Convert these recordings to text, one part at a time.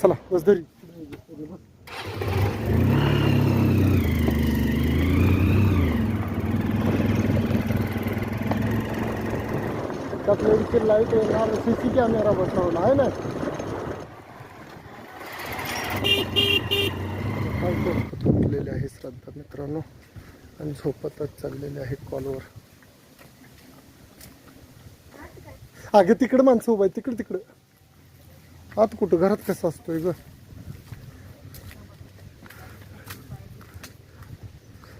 चला बस धरी त्यात लाइट येणार सी सी कॅमेरा बसवला आहे ना उठलेले आहे श्रद्धा मित्रांनो आणि झोपतच चाललेले आहे कॉलवर अगं तिकडं माणसं उभा आहे तिकडं तिकडं. आत कुठं? घरात कसं असतोय ग?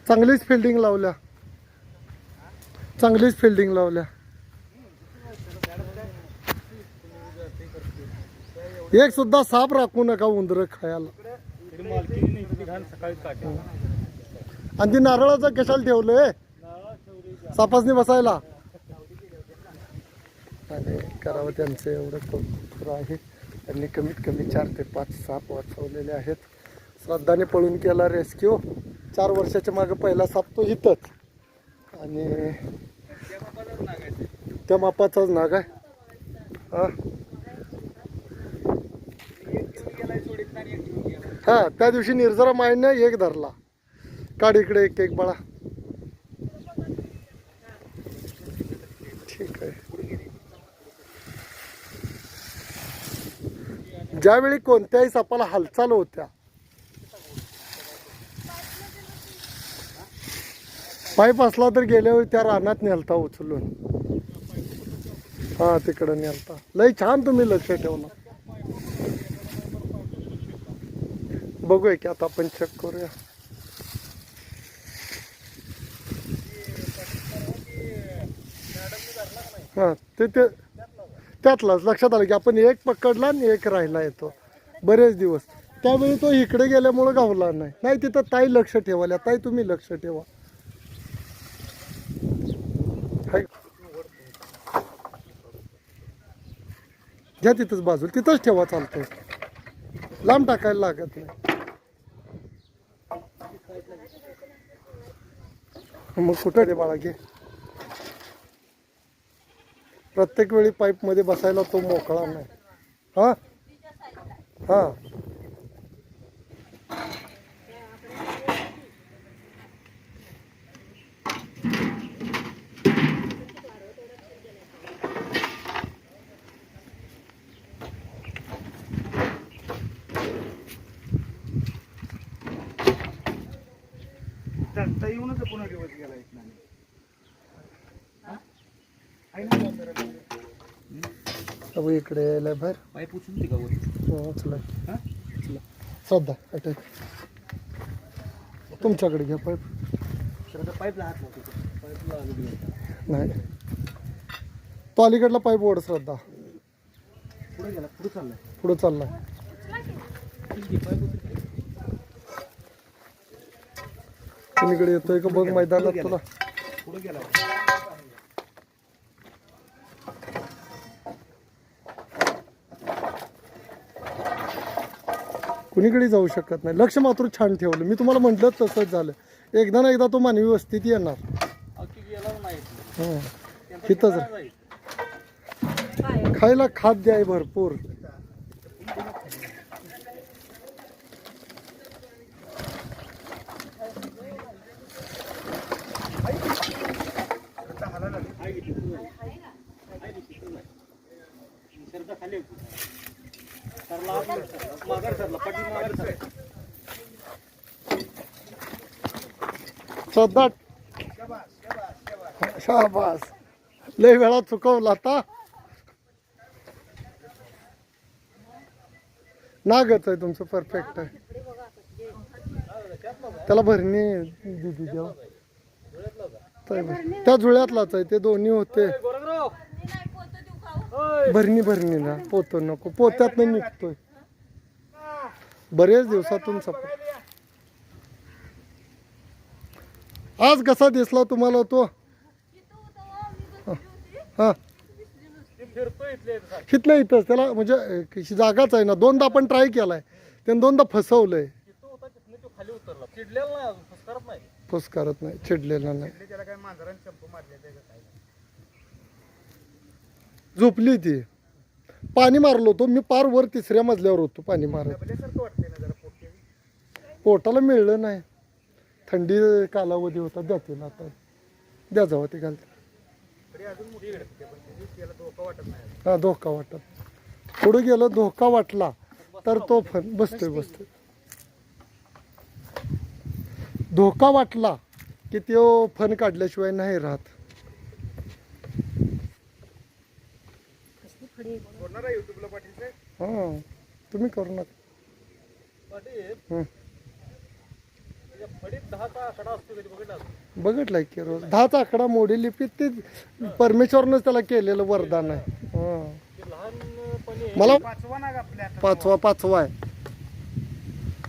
चांगलीच फिल्डिंग लावल्या. चांगलीच फिल्डिंग लावल्या. एक सुद्धा साप राखू नका उंदर खायला. आणि ती नारळाचं कशाला ठेवलंय? सापासनी बसायला? आणि करावं त्यांचं एवढं कौतुक आहे. त्यांनी कमीत कमी चार ते पाच साप वाचवलेले आहेत. श्रद्धाने पळून केला रेस्क्यू. चार वर्षाच्या मागं पहिला साप तो इथंच. आणि त्या मापाचाच नाग आहे. हां. त्या दिवशी निर्जरा मायनं एक धरला. काढ इकडे एक एक बाळा ठीक आहे ज्यावेळी कोणत्याही सापाला हालचाल होत्या. पाईप असला तर गेल्यावर त्या रानात नेलता उचलून. हा तिकडं नेलता लय छान तुम्ही लक्ष ठेवलं. बघूया की आता आपण चेक करूया. हा ते ते त्यातलाच लक्षात आलं की आपण एक पकडला आणि एक राहिला येतो. बरेच दिवस. त्यावेळी तो इकडे गेल्यामुळं गावला नाही. नाही तिथं ताई लक्ष ठेवाल्या ताई तुम्ही लक्ष ठेवा. हाय. घ्या तिथंच बाजूला. तिथंच ठेवा चालतो लांब टाकायला लागत नाही. मग कुठं रे बाळा घे. प्रत्येक वेळी पाईपमध्ये बसायला तो मोकळा नाही. हां? हां. येऊनच पुन्हा दिवस गेला इथला अब इकडे यायला बाहेर. पाईप उचलून का वर हो, चला. हा? चला. श्रद्धा अटॅक. तुमच्याकडे घ्या पाईप. पाईपला हात नाही. तो अलीकडला पाईप ओढ श्रद्धा. गेला पुढे चाललाय. पुढे चाललाय. कुणीकडे येतोय का? बघ मैदानात तुला. पुढे गेला. कुणीकडे जाऊ शकत नाही लक्ष मात्र छान ठेवलं मी तुम्हाला म्हटलं तसंच झालं एकदा ना एकदा तो मानवी वस्तीत येणार हं. इथंच खायला खाद्य आहे भरपूर खाली श्रद्धा शाबास. लय वेळा चुकवला आता. नागच आहे तुमचं परफेक्ट आहे. त्याला भरणी दिदी त्या जुळ्यातलाच आहे ते दोन्ही होते. गोरखराव भरणी भरणीला पोत नको पोत्यात नाही निघतोय. बरेच दिवसातून साप आज कसा दिसला तुम्हाला तो? हा इथले इथंच त्याला म्हणजे जागाच आहे ना. दोनदा आपण ट्राय केलाय. त्यानं दोनदा फसवलंय. फसकारत नाही फस करत नाही. चिडलेला नाही झोपली ती. पाणी मारलो होतो. मी पार वर तिसऱ्या मजल्यावर होतो पाणी मारत पोटे पोटाला मिळलं नाही. थंडी कालावधी होता द्या तिला आता. द्या जावं ते घालते. हा धोका वाटत. पुढे गेलं धोका वाटला तर तो फन बसतोय बसतोय. धोका वाटला की तो फन काढल्याशिवाय नाही राहत. सोडणार आहे युट्यूबला पाटील साहेब हा तुम्ही करू नका पाटील हं. त्याच्या फडीत दहाचा आकडा असतो कधी बघितला असेल. बघितलाय की रोज दहाचा आकडा मोडी लिपीत ते परमेश्वरनंच त्याला केलेलं वरदान आहे हा. ते लहानपणी मला पाचवा नाग आपल्या हातात. पाचवा पाचवा आहे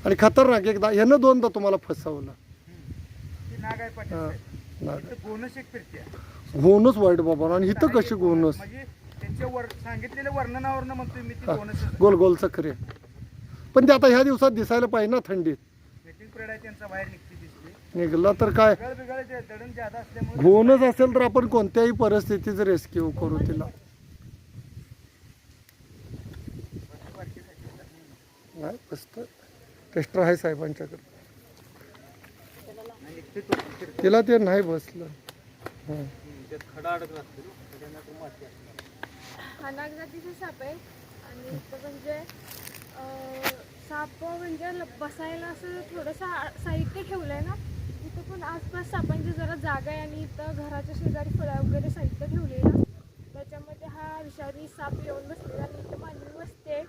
आणि खतरनाक एकदा ह्यानं दोनदा तुम्हाला फसवलं ती नाग आहे पाटील हा. साहेब नाग. इथं गोनस एक फिरते घोणच वाईट बाबा आणि इथं कशी म्हणजे त्यांच्या वर सांगितलेल्या वर्णनावरनं म्हणतोय मी ती गोनस गोल गोल चक्री पण ते आता ह्या दिवसात दिसायला पाहिजे ना थंडीत. मीटिंग पिरियड आहे त्यांचा बाहेर निघते दिसते निघला तर काय? दडण जादा असल्यामुळे घोणच असेल तर आपण कोणत्याही परिस्थितीच रेस्क्यू करू तिला. नाही टेस्टर आहे साहेबांच्याकडे. आणि निघते तो फिरते. तिला ते नाही बसलं. हं. त्यात खडा अडकला असतो खड्यानं तो माती असते. हा नागजातीचा साप आहे. आणि इथं म्हणजे साप म्हणजे ल- बसायला असं थोडंसं साहित्य ठेवलं आहे ना? इथं पण आसपास सापांची जरा जागा आहे आणि इथं घराच्या शेजारी फळं वगैरे साहित्य ठेवलेलं त्याच्यामध्ये हा विषारी साप येऊन बसलेला आणि इथं मानवी बसते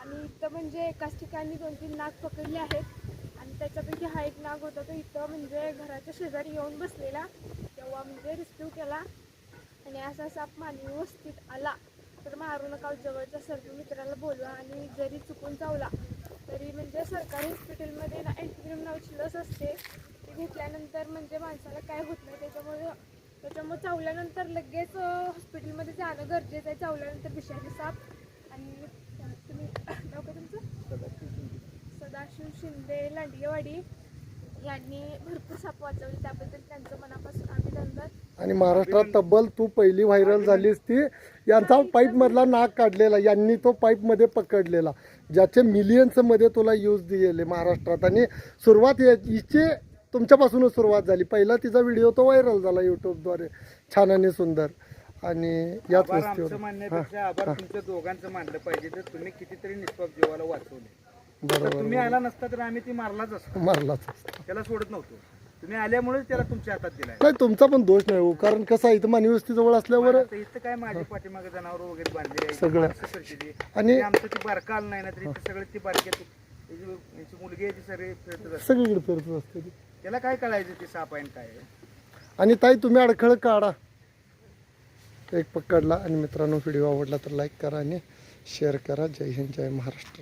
आणि इथं म्हणजे एकाच ठिकाणी दोन तीन नाग पकडले आहेत. आणि त्याच्यापैकी हा एक नाग होता तो इथं म्हणजे घराच्या शेजारी येऊन बसलेला. तेव्हा म्हणजे रेस्क्यू केला. आणि असा साप मानवी वस्तीत आला. तर मारू नका जवळच्या सर्व मित्राला बोलवा आणि जरी चुकून चावला तरी म्हणजे सरकारी हॉस्पिटलमध्ये ना अँटीक्रीम नावाची लस असते. ती घेतल्यानंतर म्हणजे माणसाला काय होत नाही. त्याच्यामुळे त्याच्यामुळे चावल्यानंतर लगेच हॉस्पिटलमध्ये जाणं गरजेचं आहे. चावल्यानंतर विषारी साप आणि तुम्ही नाव काय तुमचं? सदाशिव शिंदे. लांडगेवाडी यांनी भरपूर साप वाचवले. त्याबद्दल त्यांचं मनापासून अभिनंदन आणि महाराष्ट्रात तब्बल तू पहिली व्हायरल झालीस ती यांचा पाईप मधला नाक काढलेला यांनी तो पाईपमध्ये पकडलेला. ज्याचे मिलियन्समध्ये तुला यूज दिले महाराष्ट्रात. आणि सुरुवात हिची तुमच्यापासूनच सुरुवात झाली. पहिला तिचा व्हिडिओ तो व्हायरल झाला युट्यूबद्वारे छान आणि सुंदर. आणि याच आभार तुमच्या दोघांचं मानलं पाहिजे. तर तुम्ही कितीतरी निष्पाप जीवाला वाचवले. बरोबर तुम्ही आला नसता तर आम्ही ती मारलाच असतो. मारलाच असता. त्याला सोडत नव्हतो. तुम्ही आल्यामुळेच त्याला तुमच्या हातात दिलाय. नाही तुमचा पण दोष नाही हो कारण कसं आहे इथं मानवी वस्ती जवळ असल्यावर आता इथं काय माझी पाठीमागे जनावर वगैरे बांधलेली आहे सगळं. आणि- आणि आमचं ती बारका आलं नाही ना तरी सगळे ती बारके याची मुलगी आहे ती सगळे फिरतच असते. सगळीकडे फिरत असते ती. त्याला काय कळायचं ती साप आहे आणि काय आहे? आणि ताई तुम्ही अडखळ काढा. एक पकडला आणि मित्रांनो व्हिडिओ आवडला तर लाईक करा आणि शेअर करा. जय हिंद जय महाराष्ट्र.